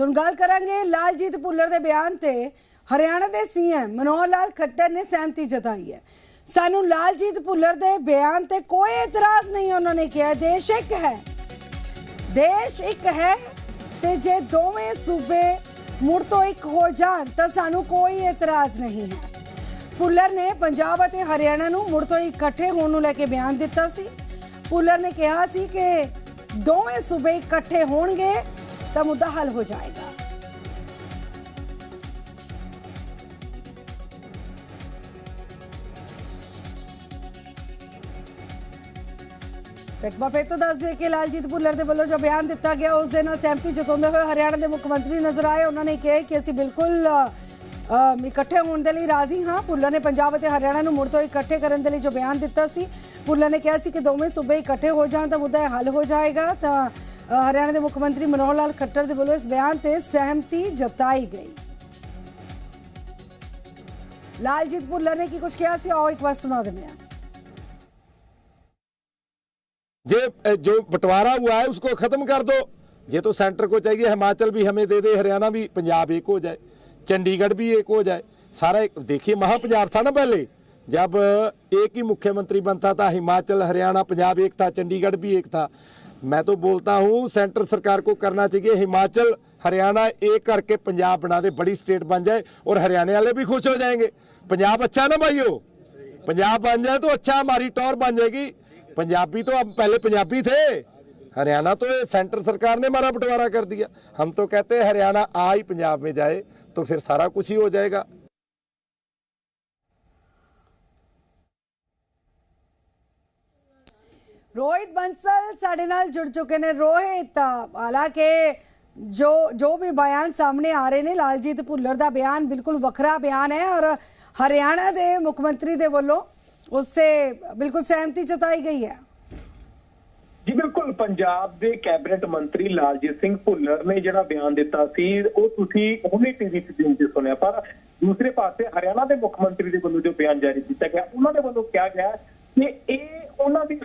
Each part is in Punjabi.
ਤੁਹਾਨੂੰ ਗੱਲ ਕਰਾਂਗੇ ਲਾਲਜੀਤ ਭੁੱਲਰ ਦੇ ਬਿਆਨ ਤੇ। ਹਰਿਆਣਾ ਦੇ ਸੀਐਮ ਮਨੋਹਰ ਲਾਲ ਖੱਟਰ ਨੇ ਸਹਿਮਤੀ ਜਤਾਈ ਹੈ। ਸਾਨੂੰ ਲਾਲਜੀਤ ਭੁੱਲਰ ਦੇ ਬਿਆਨ ਤੇ ਕੋਈ ਇਤਰਾਜ਼ ਨਹੀਂ ਉਹਨਾਂ ਨੇ ਕਿਹਾ। ਦੇਸ਼ ਇੱਕ ਹੈ। ਦੇਸ਼ ਇੱਕ ਹੈ ਤੇ ਜੇ ਦੋਵੇਂ ਸੂਬੇ ਮੁੜ ਤੋਂ ਇੱਕ ਹੋ ਜਾਣ ਤਾਂ ਸਾਨੂੰ ਕੋਈ ਇਤਰਾਜ਼ ਨਹੀਂ ਹੈ। ਭੁੱਲਰ ਨੇ ਪੰਜਾਬ ਅਤੇ ਹਰਿਆਣਾ ਨੂੰ ਮੁੜ ਤੋਂ ਇਕੱਠੇ ਹੋਣ ਨੂੰ ਲੈ ਕੇ ਬਿਆਨ ਦਿੱਤਾ ਸੀ। ਭੁੱਲਰ ਨੇ ਕਿਹਾ ਸੀ ਕਿ ਦੋਵੇਂ ਸੂਬੇ ਇਕੱਠੇ ਹੋਣਗੇ ਤਾਂ ਮੁੱਦਾ ਹੱਲ ਹੋ ਜਾਏਗਾ ਤਕਬਾ ਫੇਰ ਤੋਂ ਦੱਸ ਦਈਏ ਕਿ ਲਾਲਜੀਤ ਭੁੱਲਰ ਦੇ ਵੱਲੋਂ ਜੋ ਬਿਆਨ ਦਿੱਤਾ ਗਿਆ ਉਸ ਦੇ ਨਾਲ ਸਹਿਮਤੀ ਜਤਾਉਂਦੇ ਹੋਏ ਹਰਿਆਣਾ ਦੇ ਮੁੱਖ ਮੰਤਰੀ ਨਜ਼ਰ ਆਏ ਉਹਨਾਂ ਨੇ ਕਿਹਾ ਕਿ ਅਸੀਂ ਬਿਲਕੁਲ ਅ, ਇਕੱਠੇ ਹੋਣ ਦੇ ਲਈ ਰਾਜ਼ੀ ਹਾਂ ਭੁੱਲਰ ਨੇ ਪੰਜਾਬ ਅਤੇ ਹਰਿਆਣਾ ਨੂੰ ਮੁੜ ਤੋਂ ਇਕੱਠੇ ਕਰਨ ਦੇ ਲਈ ਜੋ ਬਿਆਨ ਦਿੱਤਾ ਸੀ ਭੁੱਲਰ ਨੇ ਕਿਹਾ ਸੀ ਕਿ ਦੋਵੇਂ ਸੂਬੇ ਇਕੱਠੇ ਹੋ ਜਾਣ ਤਾਂ ਮੁੱਦਾ ਹੱਲ ਹੋ ਜਾਏਗਾ ਤਾਂ ਹਰਿਆਣਾ ਦੇ ਮੁੱਖ ਮੰਤਰੀ ਮਨੋਹਰ ਲਾਲ ਖੱਟਰ ਦੇ ਵੱਲੋਂ ਇਸ ਬਿਆਨ ਤੇ ਸਹਿਮਤੀ ਜਤਾਈ ਗਈ ਲਾਲਜੀਤ ਭੁੱਲਰ ਨੇ ਕੀ ਕੁਝ ਕਿਹਾ ਸੀ ਆਓ ਇੱਕ ਵਾਰ ਸੁਣਾ ਦਿੰਦੇ ਹਾਂ जे अ, जो बंटवारा हुआ है उसको खत्म कर दो ये तो सेंटर को चाहिए हिमाचल भी हमें दे दे हरियाणा भी पंजाब एक हो जाए चंडीगढ़ भी एक हो जाए सारा एक देखिए महापंजाब था ना पहले जब एक ही मुख्यमंत्री बनता था हिमाचल हरियाणा पंजाब एक था चंडीगढ़ भी एक था मैं तो बोलता हूँ सेंटर सरकार को करना चाहिए हिमाचल हरियाणा एक करके पंजाब बना दे बड़ी स्टेट बन जाए और हरियाणा वाले भी खुश हो जाएंगे पंजाब अच्छा है ना भाइयों पंजाब बन जाए तो अच्छा हमारी टॉर बन जाएगी पंजाबी तो अब पहले पंजाबी थे हरियाणा तो ये सेंटर सरकार ने हमारा बंटवारा कर दिया हम तो कहते हैं हरियाणा आ ही पंजाब में जाए तो फिर सारा कुछ ही हो जाएगा ਰੋਹਿਤ ਬੰਸਲ ਸਾਡੇ ਨਾਲ ਜੁੜ ਚੁੱਕੇ ਨੇ। ਰੋਹਿਤ, ਹਾਲਾਂਕਿ ਜੋ ਜੋ ਵੀ ਬਿਆਨ ਸਾਹਮਣੇ ਆ ਰਹੇ ਨੇ, ਲਾਲਜੀਤ ਭੁੱਲਰ ਦਾ ਬਿਆਨ ਬਿਲਕੁਲ ਵੱਖਰਾ ਬਿਆਨ ਹੈ ਔਰ ਹਰਿਆਣਾ ਦੇ ਮੁੱਖ ਮੰਤਰੀ ਦੇ ਵੱਲੋਂ ਉਸੇ ਬਿਲਕੁਲ ਸਹਿਮਤੀ ਜਤਾਈ ਗਈ ਹੈ। ਜੀ ਬਿਲਕੁਲ, ਪੰਜਾਬ ਦੇ ਕੈਬਨਿਟ ਮੰਤਰੀ ਲਾਲਜੀਤ ਸਿੰਘ ਭੁੱਲਰ ਨੇ ਜਿਹੜਾ ਬਿਆਨ ਦਿੱਤਾ ਸੀ, ਉਹ ਤੁਸੀਂ ਉਹਨੇ ਟੀਵੀ ਤੇ ਦਿਨ ਤੇ ਸੁਣਿਆ, ਪਰ ਦੂਸਰੇ ਪਾਸੇ ਹਰਿਆਣਾ ਦੇ ਮੁੱਖ ਮੰਤਰੀ ਦੇ ਵੱਲੋਂ ਜੋ ਬਿਆਨ ਜਾਰੀ ਕੀਤਾ ਗਿਆ, ਉਹਨਾਂ ਦੇ ਵੱਲੋਂ ਕਿਹਾ ਗਿਆ ਕਿ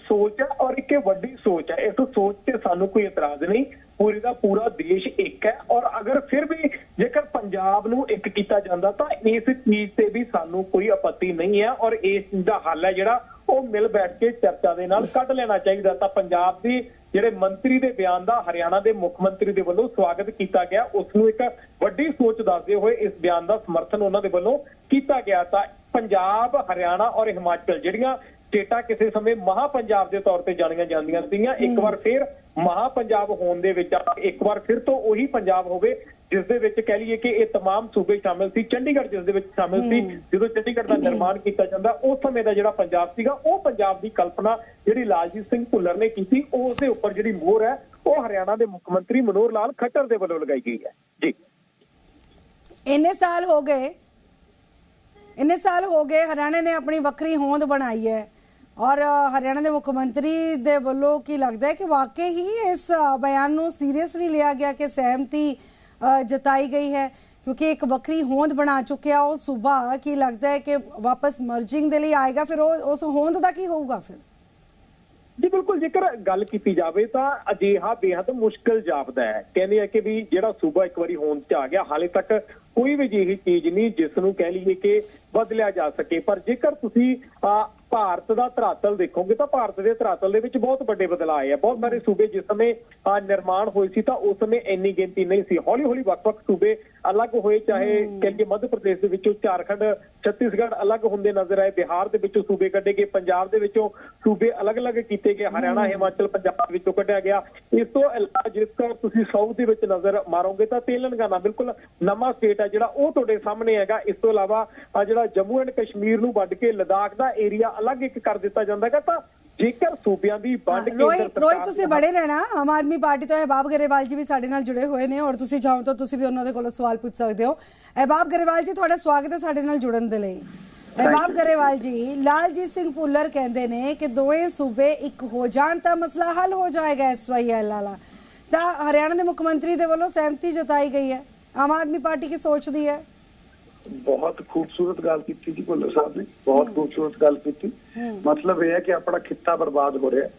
ਸੋਚ ਹੈ ਔਰ ਇੱਕ ਵੱਡੀ ਸੋਚ ਹੈ ਇਸ ਸੋਚ ਤੇ ਸਾਨੂੰ ਕੋਈ ਇਤਰਾਜ਼ ਨਹੀਂ। ਪੂਰੇ ਦਾ ਪੂਰਾ ਦੇਸ਼ ਇੱਕ ਹੈ ਔਰ ਅਗਰ ਫਿਰ ਵੀ ਜੇਕਰ ਪੰਜਾਬ ਨੂੰ ਇੱਕ ਕੀਤਾ ਜਾਂਦਾ ਤਾਂ ਇਸ ਚੀਜ਼ ਤੇ ਵੀ ਸਾਨੂੰ ਕੋਈ ਆਪੱਤੀ ਨਹੀਂ ਹੈ ਔਰ ਇਸ ਚੀਜ਼ ਦਾ ਹੱਲ ਹੈ ਜਿਹੜਾ ਉਹ ਮਿਲ ਬੈਠ ਕੇ ਚਰਚਾ ਦੇ ਨਾਲ ਕੱਢ ਲੈਣਾ ਚਾਹੀਦਾ ਤਾਂ ਪੰਜਾਬ ਦੀ ਜਿਹੜੇ ਮੰਤਰੀ ਦੇ ਬਿਆਨ ਦਾ ਹਰਿਆਣਾ ਦੇ ਮੁੱਖ ਮੰਤਰੀ ਦੇ ਵੱਲੋਂ ਸਵਾਗਤ ਕੀਤਾ ਗਿਆ, ਉਸ ਨੂੰ ਇੱਕ ਵੱਡੀ ਸੋਚ ਦੱਸਦੇ ਹੋਏ ਇਸ ਬਿਆਨ ਦਾ ਸਮਰਥਨ ਉਹਨਾਂ ਦੇ ਵੱਲੋਂ ਕੀਤਾ ਗਿਆ ਤਾਂ ਪੰਜਾਬ ਹਰਿਆਣਾ ਔਰ ਹਿਮਾਚਲ ਜਿਹੜੀਆਂ ਸਟੇਟਾਂ ਕਿਸੇ ਸਮੇਂ ਮਹਾ ਪੰਜਾਬ ਦੇ ਤੌਰ ਤੇ ਜਾਣੀਆਂ ਜਾਂਦੀਆਂ ਸੀਗੀਆਂ ਇੱਕ ਵਾਰ ਫਿਰ ਮਹਾ ਪੰਜਾਬ ਹੋਣ ਦੇ ਵਿੱਚ ਇੱਕ ਵਾਰ ਫਿਰ ਤੋਂ ਉਹੀ ਪੰਜਾਬ ਹੋਵੇ ਜਿਸ ਦੇ ਵਿੱਚ ਕਹਿ ਲਈਏ ਕਿ ਇਹ तमाम ਸੂਬੇ ਸ਼ਾਮਿਲ ਸੀ ਚੰਡੀਗੜ੍ਹ ਜਿਸ ਦੇ ਵਿੱਚ ਸ਼ਾਮਿਲ ਸੀ ਜਦੋਂ ਚੰਡੀਗੜ੍ਹ ਦਾ ਨਿਰਮਾਣ ਕੀਤਾ ਜਾਂਦਾ ਉਸ ਸਮੇਂ ਦਾ ਜਿਹੜਾ ਪੰਜਾਬ ਸੀਗਾ ਉਹ ਪੰਜਾਬ ਦੀ ਕਲਪਨਾ ਜਿਹੜੀ ਲਾਲਜੀਤ ਸਿੰਘ ਭੁੱਲਰ ਨੇ ਕੀਤੀ ਉਸ ਦੇ ਉੱਪਰ ਜਿਹੜੀ ਮੋਹਰ ਹੈ ਉਹ ਹਰਿਆਣਾ ਦੇ ਮੁੱਖ ਮੰਤਰੀ ਮਨੋਹਰ ਲਾਲ ਖੱਟਰ ਦੇ ਵੱਲੋਂ ਲਗਾਈ ਗਈ ਹੈ ਜੀ ਇੰਨੇ ਸਾਲ ਹੋ ਗਏ ਇੰਨੇ ਸਾਲ ਹੋ ਗਏ ਹਰਿਆਣੇ ਨੇ ਆਪਣੀ ਵੱਖਰੀ ਹੋਂਦ ਬਣਾਈ ਹੈ। ਔਰ ਹਰਿਆਣਾ ਦੇ ਮੁੱਖ ਮੰਤਰੀ ਦੇ ਵੱਲੋਂ ਕੀ ਲੱਗਦਾ ਹੈ ਕਿ ਵਾਕਈ ਹੀ ਇਸ ਬਿਆਨ ਨੂੰ ਸੀਰੀਅਸਲੀ ਲਿਆ ਗਿਆ ਕਿ ਸਹਿਮਤੀ ਜਤਾਈ ਗਈ ਹੈ? ਕਿਉਂਕਿ ਇੱਕ ਵੱਖਰੀ ਹੋਂਦ ਬਣਾ ਚੁੱਕਿਆ ਉਹ ਸੂਬਾ, ਕੀ ਲੱਗਦਾ ਹੈ ਕਿ ਵਾਪਸ ਮਰਜਿੰਗ ਦੇ ਲਈ ਆਏਗਾ? ਫਿਰ ਉਹ, ਉਸ ਹੋਂਦ ਦਾ ਕੀ ਹੋਊਗਾ ਫਿਰ? ਜੀ ਬਿਲਕੁਲ ਜੇਕਰ ਗੱਲ ਕੀਤੀ ਜਾਵੇ ਤਾਂ ਅਜਿਹਾ ਬੇहद ਮੁਸ਼ਕਲ ਜਾਪਦਾ ਹੈ। ਕਹਿੰਦੇ ਆ ਕਿ ਵੀ ਜਿਹੜਾ ਸੂਬਾ ਇੱਕ ਵਾਰੀ ਹੋਂਦ 'ਚ ਆ ਗਿਆ ਹਾਲੇ ਤੱਕ ਕੋਈ ਵੀ ਅਜਿਹੀ ਚੀਜ਼ ਨਹੀਂ ਜਿਸ ਨੂੰ ਕਹਿ ਲਈਏ ਕਿ ਬਦਲਿਆ ਜਾ ਸਕੇ। ਪਰ ਜੇਕਰ ਤੁਸੀਂ ਅਹ, ਭਾਰਤ ਦਾ ਧਰਾਤਲ ਦੇਖੋਗੇ ਤਾਂ ਭਾਰਤ ਦੇ ਧਰਾਤਲ ਦੇ ਵਿੱਚ ਬਹੁਤ ਵੱਡੇ ਬਦਲਾਅ ਆਏ ਆ। ਬਹੁਤ ਸਾਰੇ ਸੂਬੇ ਜਿਸ ਸਮੇਂ ਨਿਰਮਾਣ ਹੋਏ ਸੀ ਤਾਂ ਉਸ ਸਮੇਂ ਇੰਨੀ ਗਿਣਤੀ ਨਹੀਂ ਸੀ। ਹੌਲੀ ਹੌਲੀ ਵੱਖ-ਵੱਖ ਸੂਬੇ ਅਲੱਗ ਹੋਏ ਚਾਹੇ ਕਹਿੰਦੇ ਮੱਧ ਪ੍ਰਦੇਸ਼ ਦੇ ਵਿੱਚੋਂ ਝਾਰਖੰਡ ਛੱਤੀਸਗੜ੍ਹ ਅਲੱਗ ਹੁੰਦੇ ਨਜ਼ਰ ਆਏ। ਬਿਹਾਰ ਦੇ ਵਿੱਚੋਂ ਸੂਬੇ ਕੱਢੇ ਗਏ। ਪੰਜਾਬ ਦੇ ਵਿੱਚੋਂ ਸੂਬੇ ਅਲੱਗ-ਅਲੱਗ ਕੀਤੇ ਗਏ। ਹਰਿਆਣਾ ਹਿਮਾਚਲ ਪੰਜਾਬ ਵਿੱਚੋਂ ਕੱਢਿਆ ਗਿਆ। ਇਸ ਤੋਂ ਇਲਾਵਾ ਜੇਕਰ ਤੁਸੀਂ ਸਾਊਥ ਦੇ ਵਿੱਚ ਨਜ਼ਰ ਮਾਰੋਗੇ ਤਾਂ ਤੇਲੰਗਾਨਾ ਬਿਲਕੁਲ ਨਵਾਂ ਸਟੇਟ ਹੈ ਜਿਹੜਾ ਉਹ ਤੁਹਾਡੇ ਸਾਹਮਣੇ ਹੈਗਾ। ਇਸ ਤੋਂ ਇਲਾਵਾ ਜਿਹੜਾ ਜੰਮੂ ਐਂਡ ਕਸ਼ਮੀਰ ਨੂੰ ਵੰਡ ਕੇ ਲਦਾਖ ਦਾ ਏਰੀਆ ਅਲੱਗ ਇੱਕ ਕਰ ਦਿੱਤਾ ਜਾਂਦਾ ਹੈਗਾ ਤਾਂ ਜੇਕਰ ਸੂਬਿਆਂ ਦੀ ਵੰਡ ਕੇ ਰੋਹਿਤ ਰੋਹਿਤ ਤੁਸੀਂ ਬੜੇ ਰਹਿਣਾ। ਆਮ ਆਦਮੀ ਪਾਰਟੀ ਤੋਂ ਅਹਿਬਾਬ ਗਰੇਵਾਲ ਜੀ ਵੀ ਸਾਡੇ ਨਾਲ ਜੁੜੇ ਹੋਏ ਨੇ ਔਰ ਤੁਸੀਂ ਚਾਹੋ ਤਾਂ ਤੁਸੀਂ ਵੀ ਉਹਨਾਂ ਦੇ ਕੋਲੋਂ ਸਵਾਲ ਪੁੱਛ ਸਕਦੇ ਹੋ। ਅਹਿਬਾਬ ਗਰੇਵਾਲ ਜੀ ਤੁਹਾਡਾ ਸਵਾਗਤ ਹੈ ਸਾਡੇ ਨਾਲ ਜੁੜਨ ਦੇ ਲਈ। ਅਹਿਬਾਬ ਗਰੇਵਾਲ ਜੀ ਲਾਲਜੀਤ ਸਿੰਘ ਭੁੱਲਰ ਕਹਿੰਦੇ ਨੇ ਕਿ ਦੋਵੇਂ ਸੂਬੇ ਇੱਕ ਹੋ ਜਾਣ ਤਾਂ ਮਸਲਾ ਹੱਲ ਹੋ ਜਾਏਗਾ ਐਸਵਾਈਐਲ ਵਾਲਾ। ਤਾਂ ਹਰਿਆਣਾ ਦੇ ਮੁੱਖ ਮੰਤਰੀ ਦੇ ਵੱਲੋਂ ਸਹਿਮਤੀ ਜਤਾਈ ਗਈ ਹੈ। ਆਮ ਆਦਮੀ ਪਾਰਟੀ ਕੀ ਸੋਚਦੀ ਹੈ? ਬਹੁਤ ਖੂਬਸੂਰਤ ਗੱਲ ਕੀਤੀ ਜੀ ਭੁੱਲਰ ਸਾਹਿਬ ਨੇ। ਬਹੁਤ ਖੂਬਸੂਰਤ ਗੱਲ ਕੀਤੀ। ਮਤਲਬ ਇਹ ਹੈ ਕਿ ਆਪਣਾ ਖਿੱਤਾ ਬਰਬਾਦ ਹੋ ਰਿਹਾ।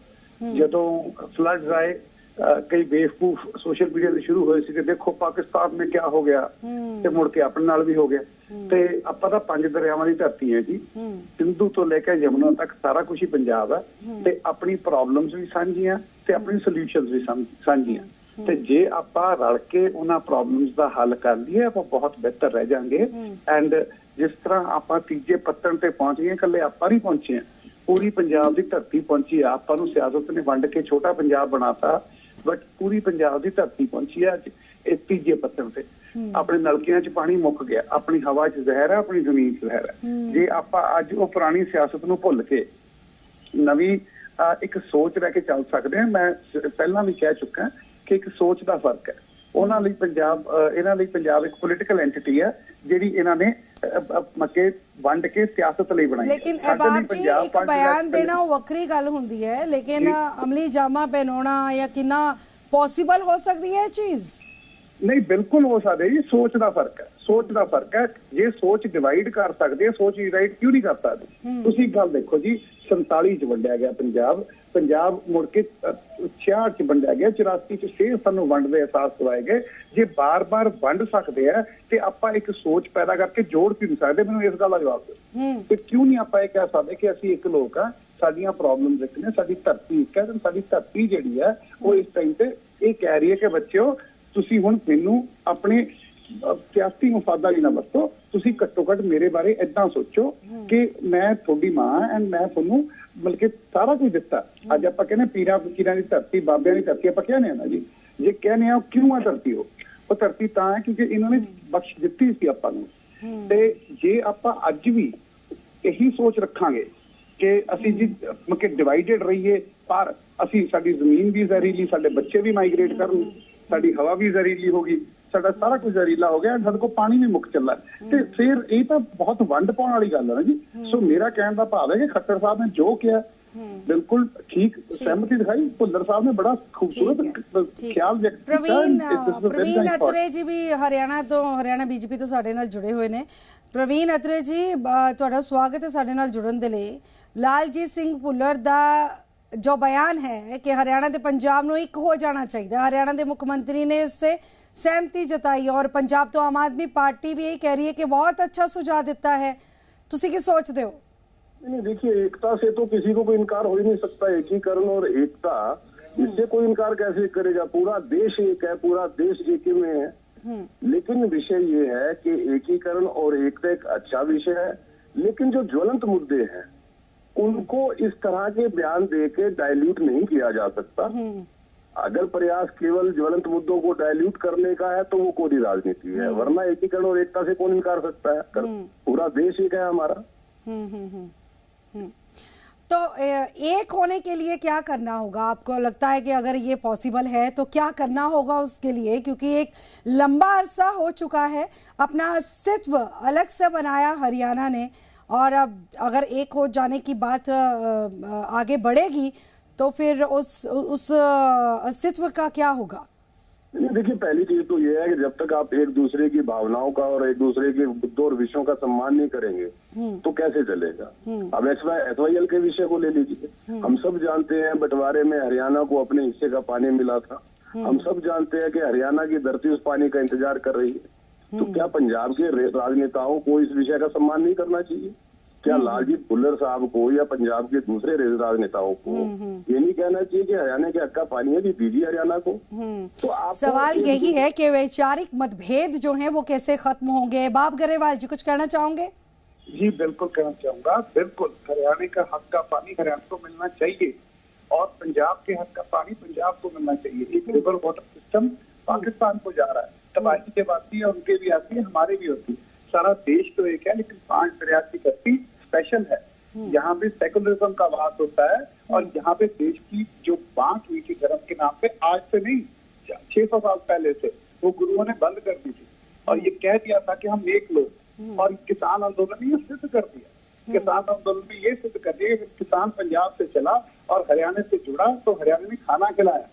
ਜਦੋਂ ਫਲੱਡ ਆਏ ਕਈ ਬੇਫਕੂਫ ਸੋਸ਼ਲ ਮੀਡੀਆ ਤੇ ਸ਼ੁਰੂ ਹੋਏ ਸੀ ਕਿ ਦੇਖੋ ਪਾਕਿਸਤਾਨ ਨੇ ਕੀ ਹੋ ਗਿਆ ਤੇ ਮੁੜ ਕੇ ਆਪਣੇ ਨਾਲ ਵੀ ਹੋ ਗਿਆ। ਤੇ ਆਪਾਂ ਤਾਂ ਪੰਜ ਦਰਿਆਵਾਂ ਦੀ ਧਰਤੀ ਹੈ ਜੀ। ਸਿੰਧੂ ਤੋਂ ਲੈ ਕੇ ਯਮੁਨਾ ਤੱਕ ਸਾਰਾ ਕੁਝ ਹੀ ਪੰਜਾਬ ਹੈ। ਤੇ ਆਪਣੀ ਪ੍ਰੋਬਲਮਸ ਵੀ ਸਾਂਝੀਆਂ ਤੇ ਆਪਣੀ ਸੋਲੂਸ਼ਨਸ ਵੀ ਸਾਂਝੀਆਂ। ਤੇ ਜੇ ਆਪਾਂ ਰਲ ਕੇ ਉਹਨਾਂ ਪ੍ਰੋਬਲਮਸ ਦਾ ਹੱਲ ਕਰ ਲਈਏ ਆਪਾਂ ਬਹੁਤ ਬਿਹਤਰ ਰਹਿ ਜਾਾਂਗੇ। ਐਂਡ ਜਿਸ ਤਰ੍ਹਾਂ ਆਪਾਂ ਤੀਜੇ ਪੱਤਣ ਤੇ ਪਹੁੰਚ ਗਏ ਇਕੱਲੇ ਆਪਾਂ ਨਹੀਂ ਪਹੁੰਚੇ ਹਾਂ। ਪੂਰੀ ਪੰਜਾਬ ਦੀ ਧਰਤੀ ਪਹੁੰਚੀ ਆ। ਆਪਾਂ ਨੂੰ ਸਿਆਸਤ ਨੇ ਵੰਡ ਕੇ ਛੋਟਾ ਪੰਜਾਬ ਬਣਾਤਾ। ਬਟ ਪੂਰੀ ਪੰਜਾਬ ਦੀ ਧਰਤੀ ਪਹੁੰਚੀ ਆ ਅੱਜ ਇਹ ਤੀਜੇ ਪੱਤਣ ਤੇ। ਆਪਣੇ ਨਲਕਿਆਂ 'ਚ ਪਾਣੀ ਮੁੱਕ ਗਿਆ। ਆਪਣੀ ਹਵਾ 'ਚ ਜ਼ਹਿਰ ਹੈ ਆਪਣੀ ਜ਼ਮੀਨ 'ਚ ਜ਼ਹਿਰ ਹੈ। ਜੇ ਆਪਾਂ ਅੱਜ ਉਹ ਪੁਰਾਣੀ ਸਿਆਸਤ ਨੂੰ ਭੁੱਲ ਕੇ ਨਵੀਂ ਇੱਕ ਸੋਚ ਲੈ ਕੇ ਚੱਲ ਸਕਦੇ ਹਾਂ ਮੈਂ ਪਹਿਲਾਂ ਵੀ ਕਹਿ ਚੁੱਕਾ ਕਿ ਇੱਕ ਸੋਚ ਦਾ ਫ਼ਰਕ ਹੈ। ਉਹਨਾਂ ਲਈ ਪੰਜਾਬ ਇਹਨਾਂ ਲਈ ਪੰਜਾਬ ਇੱਕ ਪੋਲੀਟੀਕਲ ਐਂਟੀਟੀ ਹੈ ਜਿਹੜੀ ਇਹਨਾਂ ਨੇ ਮੱਕੇ ਵੰਡ ਕੇ ਸਿਆਸਤ ਲਈ ਬਣਾਈ ਹੈ। ਲੇਕਿਨ ਅਹਿਬਾਬ ਜੀ ਇੱਕ ਬਿਆਨ ਦੇਣਾ ਉਹ ਵੱਖਰੀ ਗੱਲ ਹੁੰਦੀ ਹੈ ਲੇਕਿਨ ਅਮਲੀ ਜਾਮਾ ਪਹਿਨਾਉਣਾ ਜਾਂ ਕਿੰਨਾ ਪੋਸੀਬਲ ਹੋ ਸਕਦੀ ਹੈ ਇਹ ਚੀਜ਼? ਨਹੀਂ ਬਿਲਕੁਲ ਹੋ ਸਕਦਾ ਜੀ ਸੋਚ ਦਾ ਫ਼ਰਕ ਹੈ। ਸੋਚ ਦਾ ਫ਼ਰਕ ਹੈ ਜੇ ਸੋਚ ਡਿਵਾਈਡ ਕਰ ਸਕਦੇ ਸੋਚ ਡਿਵਾਈਡ ਕਿਉਂ ਨਹੀਂ ਕਰ ਸਕਦੇ? ਤੁਸੀਂ ਇੱਕ ਗੱਲ ਦੇਖੋ ਜੀ 47 ਚ ਵੰਡਿਆ ਗਿਆ ਪੰਜਾਬ। ਪੰਜਾਬ ਮੁੜ ਕੇ ਅਹ, 66 ਚ ਵੰਡਿਆ ਗਿਆ 84 ਚ ਫੇਰ ਸਾਨੂੰ ਵੰਡ ਦੇ ਅਹਿਸਾਸ ਦਵਾਏ ਗਏ। ਜੇ ਬਾਰ-ਬਾਰ ਵੰਡ ਸਕਦੇ ਆ ਤੇ ਆਪਾਂ ਇੱਕ ਸੋਚ ਪੈਦਾ ਕਰਕੇ ਜੋੜ ਕਿਉਂ ਨਹੀਂ ਸਕਦੇ। ਮੈਨੂੰ ਇਸ ਗੱਲ ਦਾ ਜਵਾਬ ਦਿਓ। ਤੇ ਕਿਉਂ ਨਹੀਂ ਆਪਾਂ ਇਹ ਕਹਿ ਸਕਦੇ ਕਿ ਅਸੀਂ ਇੱਕ ਲੋਕ ਆ ਸਾਡੀਆਂ ਪ੍ਰੋਬਲਮਸ ਇੱਕ ਨੇ ਸਾਡੀ ਧਰਤੀ ਇੱਕ ਹੈ ਤੇ ਸਾਡੀ ਧਰਤੀ ਜਿਹੜੀ ਹੈ ਉਹ ਇਸ ਟਾਈਮ ਤੇ ਇਹ ਕਹਿ ਰਹੀ ਹੈ ਕਿ ਬੱਚਿਓ ਤੁਸੀਂ ਹੁਣ ਮੈਨੂੰ ਆਪਣੇ ਸਿਆਸੀ ਮਫਾਦਾ ਲਈ ਨਾ ਵਰਤੋ। ਤੁਸੀਂ ਘੱਟੋ ਘੱਟ ਮੇਰੇ ਬਾਰੇ ਇਦਾਂ ਸੋਚੋ ਕਿ ਮੈਂ ਤੁਹਾਡੀ ਮਾਂ ਐਂਡ ਮੈਂ ਤੁਹਾਨੂੰ ਮਤਲਬ ਕਿ ਸਾਰਾ ਕੁਝ ਦਿੱਤਾ। ਅੱਜ ਆਪਾਂ ਕਹਿੰਦੇ ਪੀਰਾਂ ਫਕੀਰਾਂ ਦੀ ਧਰਤੀ ਬਾਬਿਆਂ ਦੀ ਧਰਤੀ ਆਪਾਂ ਕਹਿੰਦੇ ਆ ਨਾ ਜੀ। ਜੇ ਕਹਿੰਦੇ ਆ ਕਿਉਂ ਆ ਧਰਤੀ ਉਹ? ਉਹ ਧਰਤੀ ਤਾਂ ਹੈ ਕਿਉਂਕਿ ਇਹਨਾਂ ਨੇ ਬਖਸ਼ ਦਿੱਤੀ ਸੀ ਆਪਾਂ ਨੂੰ। ਤੇ ਜੇ ਆਪਾਂ ਅੱਜ ਵੀ ਇਹੀ ਸੋਚ ਰੱਖਾਂਗੇ ਕਿ ਅਸੀਂ ਜੀ ਮਤਲਬ ਡਿਵਾਈਡਡ ਰਹੀਏ ਪਰ ਅਸੀਂ ਸਾਡੀ ਜ਼ਮੀਨ ਵੀ ਜ਼ਹਿਰੀਲੀ ਸਾਡੇ ਬੱਚੇ ਵੀ ਮਾਈਗ੍ਰੇਟ ਕਰਨ ਸਾਡੀ ਹਵਾ ਵੀ ਜ਼ਹਿਰੀਲੀ ਹੋ ਗਈ ਸਾਡਾ ਸਾਰਾ ਕੁਝ ਜ਼ਹਿਰੀਲਾ ਹੋ ਗਿਆ ਸਾਡੇ ਕੋਲ ਪਾਣੀ ਵੀ ਮੁੱਕ ਚੱਲਾ। ਤੇ ਫਿਰ ਇਹ ਤਾਂ ਬਹੁਤ ਵੰਡ ਪਾਉਣ ਵਾਲੀ ਗੱਲ ਹੈ ਨਾ ਜੀ। ਸੋ ਮੇਰਾ ਕਹਿਣ ਦਾ ਭਾਵ ਹੈ ਕਿ ਖੱਟਰ ਸਾਹਿਬ ਨੇ ਜੋ ਕਿਹਾ ਬਿਲਕੁਲ ਠੀਕ ਸਹਿਮਤੀ ਦਿਖਾਈ। ਭੁੱਲਰ ਸਾਹਿਬ ਨੇ ਬੜਾ ਖੂਬਸੂਰਤ ਖਿਆਲ ਵਿਅਕਤ ਕੀਤਾ ਪ੍ਰਵੀਨ. ਅਤਰੇ ਜੀ ਵੀ ਹਰਿਆਣਾ ਤੋਂ ਹਰਿਆਣਾ ਬੀਜੇਪੀ ਤੋਂ ਸਾਡੇ ਨਾਲ ਜੁੜੇ ਹੋਏ ਨੇ। ਪ੍ਰਵੀਨ ਅਤਰੇ ਜੀ ਤੁਹਾਡਾ ਸਵਾਗਤ ਹੈ ਸਾਡੇ ਨਾਲ ਜੁੜਨ ਦੇ ਲਈ। ਲਾਲਜੀਤ ਸਿੰਘ ਭੁੱਲਰ ਦਾ ਜੋ ਬਿਆਨ ਹੈ ਕਿ ਹਰਿਆਣਾ ਤੇ ਪੰਜਾਬ ਨੂੰ ਇੱਕ ਹੋ ਜਾਣਾ ਚਾਹੀਦਾ। ਹਰਿਆਣਾ ਦੇ ਮੁੱਖ ਮੰਤਰੀ ਨੇ ਇਸ ਸੇ सहमति जताई और पंजाब तो आम आदमी पार्टी भी यही कह रही है कि बहुत अच्छा सुझाव ਦਿੱਤਾ है। तुम की सोच दो नहीं देखिए एकता से तो किसी को कोई इनकार हो ही नहीं सकता एकीकरण और एकता। हम्म। इससे कोई इनकार कैसे करेगा? पूरा देश एक है पूरा देश एक में है। हम्म। लेकिन विषय ये है कि एकीकरण और एकता एक अच्छा विषय है। लेकिन जो ज्वलंत मुद्दे हैं उनको इस तरह के बयान दे के डायल्यूट नहीं किया जा सकता। हम्म। अगर प्रयास केवल ज्वलंत मुद्दों को डायल्यूट करने का है तो वो कोरी राजनीति है? वरना एकीकरण और एकता से कौन इनकार सकता है? पूरा देश एक है हमारा। हम्म हम्म हम्म हम्म। तो एक होने के लिए क्या करना होगा? आपको लगता है कि अगर ये पॉसिबल है तो क्या करना होगा उसके लिए? क्योंकि एक लंबा अरसा हो चुका है। अपना अस्तित्व अलग से बनाया हरियाणा ने। और अब अगर एक हो जाने की बात आगे बढ़ेगी तो फिर उस उस अस्तित्व का क्या होगा? देखिए पहली चीज़ तो ये है कि जब तक आप एक दूसरे की भावनाओं का और एक दूसरे के मुद्दों और विषयों का सम्मान नहीं करेंगे तो कैसे चलेगा? अब एस वाई के विषय को ले लीजिए। हम सब जानते हैं बंटवारे में हरियाणा को अपने हिस्से का पानी मिला था। हम सब जानते हैं कि हरियाणा की धरती उस पानी का इंतज़ार कर रही है। तो क्या पंजाब के राजनेताओं को इस विषय का सम्मान नहीं करना चाहिए? क्या लालजीत भुल्लर साहब को या पंजाब के दूसरे राजनेताओं को ये नहीं कहना चाहिए कि हरियाणा के हक का पानी है भी दीजिए हरियाणा को। तो आप सवाल यही है? कि वैचारिक मतभेद जो हैं वो कैसे खत्म होंगे? बाप गरेवाल जी कुछ कहना चाहोगे? जी बिल्कुल कहना चाहूँगा। बिल्कुल हरियाणा का हक का पानी हरियाणा को मिलना चाहिए और पंजाब के हक का पानी पंजाब को मिलना चाहिए। एक रिवर वाटर सिस्टम पाकिस्तान को जा रहा है। तबाही जब आती है उनके भी आती है हमारे भी होती है। सारा देश तो एक है लेकिन पाँच दरिया की धरती स्पेशल है। यहाँ पे सेकुलरिज्म का वास होता है और यहाँ पे देश की जो बांट हुई थी धर्म के नाम पे आज से नहीं छह सौ साल पहले से वो गुरुओं ने बंद कर दी थी। और ये कह दिया था कि हम एक लोग और किसान आंदोलन ने ये सिद्ध कर दिया। किसान आंदोलन में ये सिद्ध कर दिया कि किसान पंजाब से चला और हरियाणा से जुड़ा तो हरियाणा ने खाना खिलाया।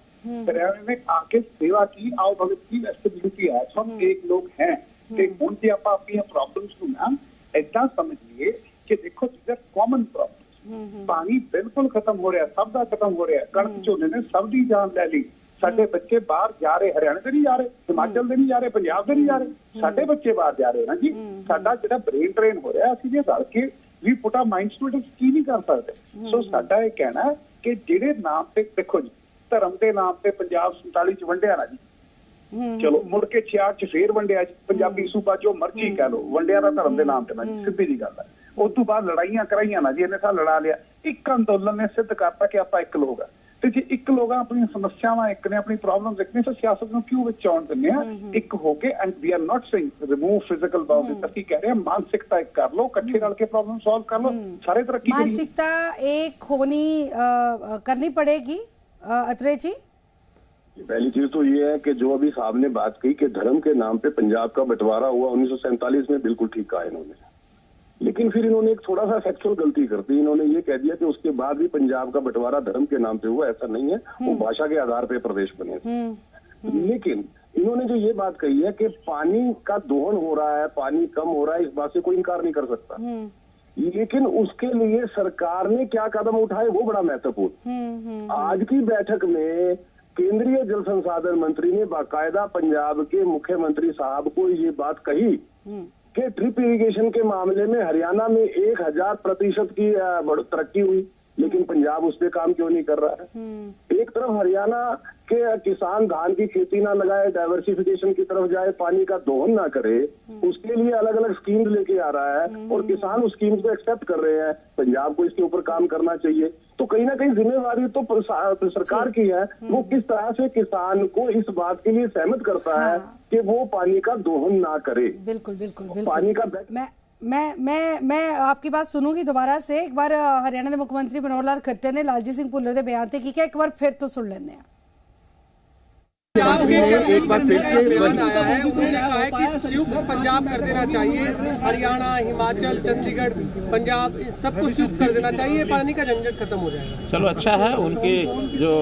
हरियाणा ने आके सेवा की आओ भगत की स्टेबिलिटी है। सब एक लोग हैं। ਕਿ ਹੁਣ ਜੇ ਆਪਾਂ ਆਪਣੀਆਂ ਪ੍ਰੋਬਲਮਸ ਨੂੰ ਨਾ ਏਦਾਂ ਸਮਝ ਲਈਏ ਕਿ ਦੇਖੋ ਜਿਹੜਾ ਕਾਮਨ ਪ੍ਰੋਬਲਮ ਪਾਣੀ ਬਿਲਕੁਲ ਖਤਮ ਹੋ ਰਿਹਾ ਸਭ ਦਾ ਖਤਮ ਹੋ ਰਿਹਾ। ਕਣਕ ਝੋਨੇ ਨੇ ਸਭ ਦੀ ਜਾਨ ਲੈ ਲਈ। ਸਾਡੇ ਬੱਚੇ ਬਾਹਰ ਜਾ ਰਹੇ ਹਰਿਆਣਾ ਦੇ ਨਹੀਂ ਜਾ ਰਹੇ ਹਿਮਾਚਲ ਦੇ ਨਹੀਂ ਜਾ ਰਹੇ ਪੰਜਾਬ ਦੇ ਨਹੀਂ ਜਾ ਰਹੇ। ਸਾਡੇ ਬੱਚੇ ਬਾਹਰ ਜਾ ਰਹੇ ਨਾ ਜੀ। ਸਾਡਾ ਜਿਹੜਾ ਬ੍ਰੇਨ ਟ੍ਰੇਨ ਹੋ ਰਿਹਾ ਅਸੀਂ ਜੇ ਰਲ ਕੇ ਵੀ ਪੁੱਟ ਆ ਮਾਈਂਡਸ ਟੂ ਇਟ ਕੀ ਨਹੀਂ ਕਰ ਸਕਦੇ? ਸੋ ਸਾਡਾ ਇਹ ਕਹਿਣਾ ਕਿ ਜਿਹੜੇ ਨਾਮ ਤੇ ਦੇਖੋ ਜੀ ਧਰਮ ਦੇ ਨਾਮ ਤੇ ਪੰਜਾਬ 47 ਚ ਵੰਡਿਆ ਨਾ ਜੀ। ਚਲੋ ਮੁੜ ਕੇ 66 ਚ ਫੇਰ ਵੰਡਿਆ ਪੰਜਾਬੀ ਸੂਬਾ ਜੋ ਮਰਜ਼ੀ ਕਹ ਲੋ ਵੰਡਿਆ ਦਾ ਧਰਮ ਦੇ ਨਾਮ ਤੇ ਨਾ ਸਿੱਧੀ ਜੀ ਗੱਲ ਹੈ ਉਸ ਤੋਂ ਬਾਅਦ ਲੜਾਈਆਂ ਕਰਾਈਆਂ ਨਾ ਜੀ ਇਹਨੇ ਸਾ ਲੜਾ ਲਿਆ। ਇੱਕ ਅੰਦੋਲਨ ਨੇ ਸਿੱਧ ਕਰਤਾ ਕਿ ਆਪਾਂ ਇੱਕ ਲੋਕ ਤੇ ਜੇ ਇੱਕ ਲੋਕਾਂ ਆਪਣੀਆਂ ਸਮੱਸਿਆਵਾਂ ਇੱਕ ਨੇ ਆਪਣੀ ਪ੍ਰੋਬਲਮਸ ਇੱਕ ਨੇ ਫਿਰ ਸਿਆਸਤ ਨੂੰ ਕਿਉਂ ਵਿੱਚ ਆਉਣ ਦਿੰਦੇ ਆ? ਇੱਕ ਹੋ ਕੇ and we are not saying remove physical boundary ਅਸੀਂ ਕਹਿ ਰਹੇ ਆ ਮਾਨਸਿਕਤਾ ਇੱਕ ਕਰ ਲਓ ਇਕੱਠੇ ਰਲ ਕੇ ਪ੍ਰੋਬਲਮ ਸੋਲਵ ਕਰ ਲਓ ਸਾਰੇ ਤਰੱਕੀ ਮਾਨਸਿਕਤਾ ਇਹ ਖੋਣੀ ਕਰਨੀ ਪੜੇਗੀ ਅਤਰੇ ਜੀ? पहली चीज़ तो ये है कि जो अभी साहब ने बात कही कि धर्म के नाम पे पंजाब का बंटवारा हुआ उन्नीस सौ सैंतालीस में बिल्कुल ठीक कहा इन्होंने। लेकिन फिर इन्होंने एक थोड़ा सा फैक्चुअल गलती कर दी। इन्होंने ये कह दिया कि उसके बाद भी पंजाब का बंटवारा धर्म के नाम पे हुआ ऐसा नहीं है। वो भाषा के आधार पे प्रदेश बने। लेकिन इन्होंने जो ये बात कही है कि पानी का दोहन हो रहा है पानी कम हो रहा है इस बात से कोई इनकार नहीं कर सकता। लेकिन उसके लिए सरकार ने क्या कदम उठाए वो बड़ा महत्वपूर्ण। आज की बैठक में केंद्रीय जल संसाधन मंत्री ने बाकायदा पंजाब के मुख्यमंत्री साहब को ये बात कही कि ड्रिप इरिगेशन के मामले में हरियाणा में एक हज़ार प्रतिशत की तरक्की हुई लेकिन पंजाब उस पर काम क्यों नहीं कर रहा है? एक तरफ़ हरियाणा के किसान धान की खेती ना लगाए डाइवर्सिफिकेशन की तरफ़ जाए पानी का दोहन ना करे उसके लिए अलग अलग स्कीम्स लेके आ रहा है और किसान उस स्कीम्स को एक्सेप्ट कर रहे हैं। पंजाब को इसके ऊपर काम करना चाहिए। तो कहीं ना कहीं जिम्मेवारी तो प्रसा- सरकार की है वो किस तरह से किसान को इस बात के लिए सहमत करता है हाँ। कि वो पानी का दोहन ना करे बिल्कुल बिल्कुल पानी बिल्कुल का बैक मैं मैं मैं मैं आपकी बात सुनूंगी दोबारा से एक बार अ, हरियाणा के मुख्यमंत्री मनोहर लाल खट्टर ने लालजीत सिंह भुल्लर के बयान ते की क्या एक बार फिर तो सुन लेने हैं एक बार फिर से बयान आया है उन्होंने कहा है कि संयुक्त पंजाब कर देना चाहिए हरियाणा हिमाचल चंडीगढ़ पंजाब सब कुछ संयुक्त कर देना चाहिए पानी का झंझट खत्म हो जाएगा चलो अच्छा है उनकी जो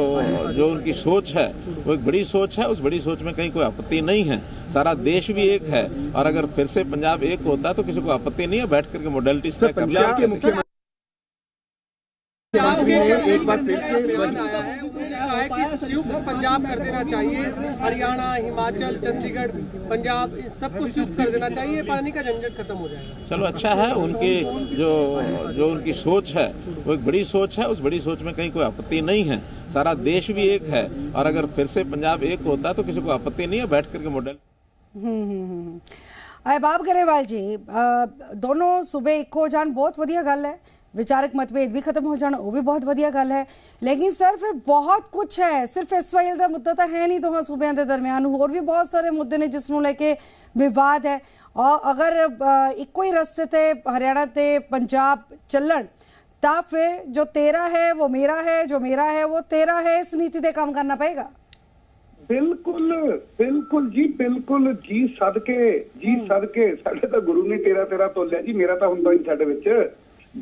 जो उनकी सोच है वो एक बड़ी सोच है उस बड़ी सोच में कहीं कोई आपत्ति नहीं है। सारा देश भी एक है और अगर फिर से पंजाब एक होता तो किसी को आपत्ति नहीं है बैठ करके मोडेलिटी कर के एक बार फिर से बयान आया है उन्होंने कहा है कि संयुक्त पंजाब कर देना चाहिए हरियाणा हिमाचल चंडीगढ़ पंजाब इस सब कुछ संयुक्त कर देना चाहिए पानी का झंझट खत्म हो जाएगा चलो अच्छा है उनकी जो जो उनकी सोच है वो एक बड़ी सोच है उस बड़ी सोच में कहीं कोई आपत्ति नहीं है सारा देश भी एक है और अगर फिर से पंजाब एक होता तो किसी को आपत्ति नहीं है बैठ करके मॉडल ਅਹਿਬਾਬ ਗਰੇਵਾਲ ਜੀ ਅ, ਦੋਨੋਂ ਸੂਬੇ ਇੱਕੋ ਹੋ ਜਾਣ ਬਹੁਤ ਵਧੀਆ ਗੱਲ ਹੈ ਵਿਚਾਰਕ ਮਤਭੇਦ ਵੀ ਖਤਮ ਹੋ ਜਾਣ, ਉਹ ਵੀ ਬਹੁਤ ਵਧੀਆ ਗੱਲ ਹੈ। ਲੇਕਿਨ ਸਰ, ਫਿਰ ਬਹੁਤ ਕੁਝ ਹੈ। ਸਿਰਫ ਐਸਵਾਈਐਲ ਦਾ ਮੁੱਦਾ ਤਾਂ ਹੈ ਨਹੀਂ ਦੋਹਾਂ ਸੂਬਿਆਂ ਦੇ ਦਰਮਿਆਨ। ਹੋਰ ਵੀ ਬਹੁਤ ਸਾਰੇ ਮੁੱਦੇ ਨੇ ਜਿਸ ਨੂੰ ਲੈ ਕੇ ਵਿਵਾਦ ਹੈ। ਔਰ ਅਗਰ ਇੱਕੋ ਹੀ ਰਸਤੇ ਤੇ ਹਰਿਆਣਾ ਤੇ ਪੰਜਾਬ ਚੱਲਣ, ਤਾਂ ਫਿਰ ਜੋ ਤੇਰਾ ਹੈ, ਉਹ ਮੇਰਾ ਹੈ, ਜੋ ਮੇਰਾ ਹੈ, ਉਹ ਤੇਰਾ ਹੈ। ਇਸ ਨੀਤੀ ਤੇ ਕੰਮ ਕਰਨਾ ਪਏਗਾ। ਬਿਲਕੁਲ ਬਿਲਕੁਲ ਜੀ ਬਿਲਕੁਲ ਜੀ ਸਦਕੇ ਜੀ ਸਦਕੇ। ਸਾਡੇ ਤਾਂ ਗੁਰੂ ਨੇ ਤੇਰਾ ਤੇਰਾ ਤੋਲਿਆ ਜੀ, ਮੇਰਾ ਤਾਂ ਹੁੰਦਾ ਨਹੀਂ ਸਾਡੇ ਵਿੱਚ।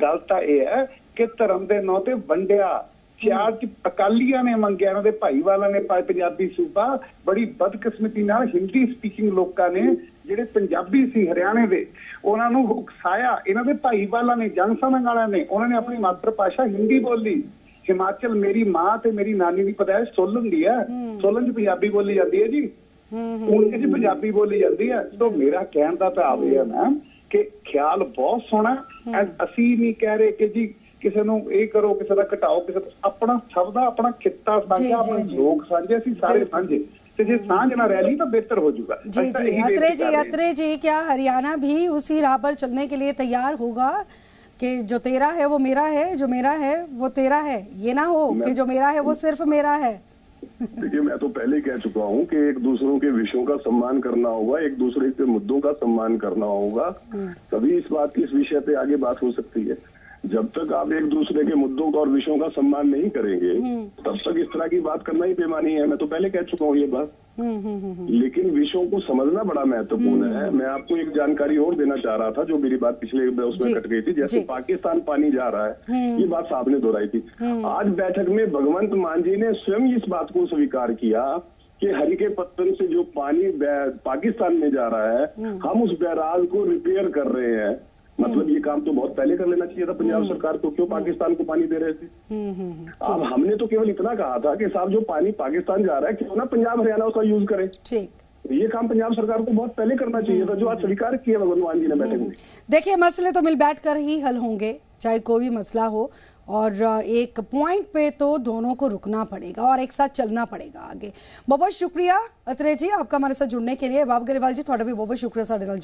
ਗੱਲ ਤਾਂ ਇਹ ਹੈ ਕਿ ਧਰਮ ਦੇ ਨਾਂ ਤੇ ਵੰਡਿਆ। ਚਾਰ ਚ ਅਕਾਲੀਆਂ ਨੇ ਮੰਗਿਆ ਇਹਨਾਂ ਦੇ ਭਾਈਵਾਲਾਂ ਨੇ ਪਾ- ਪੰਜਾਬੀ ਸੂਬਾ। ਬੜੀ ਬਦਕਿਸਮਤੀ ਨਾਲ ਹਿੰਦੀ ਸਪੀਕਿੰਗ ਲੋਕਾਂ ਨੇ ਜਿਹੜੇ ਪੰਜਾਬੀ ਸੀ ਹਰਿਆਣੇ ਦੇ ਉਹਨਾਂ ਨੂੰ ਉਕਸਾਇਆ। ਇਹਨਾਂ ਦੇ ਭਾਈਵਾਲਾਂ ਨੇ ਜਨਸੰਘ ਵਾਲਿਆਂ ਨੇ ਉਹਨਾਂ ਨੇ ਆਪਣੀ ਮਾਤਰ ਭਾਸ਼ਾ ਹਿੰਦੀ ਬੋਲੀ। ਹਿਮਾਚਲ ਮੇਰੀ ਮਾਂ ਤੇ ਮੇਰੀ ਨਾਨੀ ਦੀ ਪਤਾ ਹੈ ਸੋਲਨ ਦੀ ਹੈ। ਸੋਲਨ ਚ ਪੰਜਾਬੀ ਬੋਲੀ ਜਾਂਦੀ ਹੈ ਜੀ। ਉਹਨਾਂ ਚ ਪੰਜਾਬੀ ਬੋਲੀ ਜਾਂਦੀ ਹੈ। ਸੋ ਮੇਰਾ ਕਹਿਣ ਦਾ ਭਾਵ ਇਹ ਹੈ ਨਾ ਕਿ ਖਿਆਲ ਬਹੁਤ ਸੋਹਣਾ ਐਂਡ ਅਸੀਂ ਨਹੀਂ ਕਹਿ ਰਹੇ ਕਿ ਜੀ ਕਿਸੇ ਨੂੰ ਇਹ ਕਰੋ ਕਿਸੇ ਦਾ ਘਟਾਓ ਕਿਸੇ ਦਾ ਆਪਣਾ ਸਭ ਦਾ ਆਪਣਾ ਖਿੱਤਾ ਜੀ, ਸਾਂਝਾ ਜੀ, ਆਪਣੇ ਜੀ। ਲੋਕ ਸਾਂਝੇ ਅਸੀਂ ਸਾਰੇ ਬਿਲਕੁਲ। ਸਾਂਝੇ ਤੇ ਜੇ ਸਾਂਝ ਨਾ ਰਹਿ ਲਈ ਤਾਂ ਬਿਹਤਰ ਹੋ ਜਾਊਗਾ जी ਅਸੀਂ ਤਾਂ जी ਇਹੀ अत्रे ਬੇਨਤੀ जी ਕਰ ਰਹੇ ਹਾਂ। अत्रे जी क्या हरियाणा भी उसी राह पर चलने के लिए तैयार होगा कि जो तेरा है वो मेरा है जो मेरा है वो तेरा है ये ना हो कि जो मेरा है वो सिर्फ मेरा है देखिए मैं तो पहले ही कह चुका हूँ कि एक दूसरों के विषयों का सम्मान करना होगा एक दूसरे के मुद्दों का सम्मान करना होगा तभी इस बात की इस विषय पे आगे बात हो सकती है जब तक आप एक दूसरे के मुद्दों का और विषयों का सम्मान नहीं करेंगे तब तक इस तरह की बात करना ही बेमानी है। मैं तो पहले कह चुका हूँ ये बात। लेकिन विषयों को समझना बड़ा महत्वपूर्ण है। मैं आपको एक जानकारी और देना चाह रहा था जो मेरी बात पिछले उसमें कट गई थी जैसे पाकिस्तान पानी जा रहा है ये बात साहब ने दोहराई थी। आज बैठक में भगवंत मान जी ने स्वयं इस बात को स्वीकार किया कि हरि के पत्तन से जो पानी पाकिस्तान में जा रहा है हम उस बैराज को रिपेयर कर रहे हैं। मतलब हम्म। ये काम तो बहुत पहले कर लेना चाहिए था पंजाब हम्म। सरकार को क्यों हम्म। पाकिस्तान को पानी दे रहे थे? अब हमने तो केवल इतना कहा था कि साहब जो पानी पाकिस्तान जा रहा है क्यों ना पंजाब हरियाणा उसका यूज़ करे? ये काम पंजाब सरकार को बहुत पहले करना चाहिए था जो आज स्वीकार किया भगवान मान जी ने बैठे में मसले तो मिल बैठ कर ही हल होंगे चाहे कोई भी मसला हो और एक पॉइंट पे तो दोनों को रुकना पड़ेगा और एक साथ चलना पड़ेगा आगे। बहुत बहुत शुक्रिया अत्रे जी आपका हमारे साथ जुड़ने के लिए। बाब गरीवाल जी थोड़ा भी बहुत बहुत शुक्रिया साढ़े नाल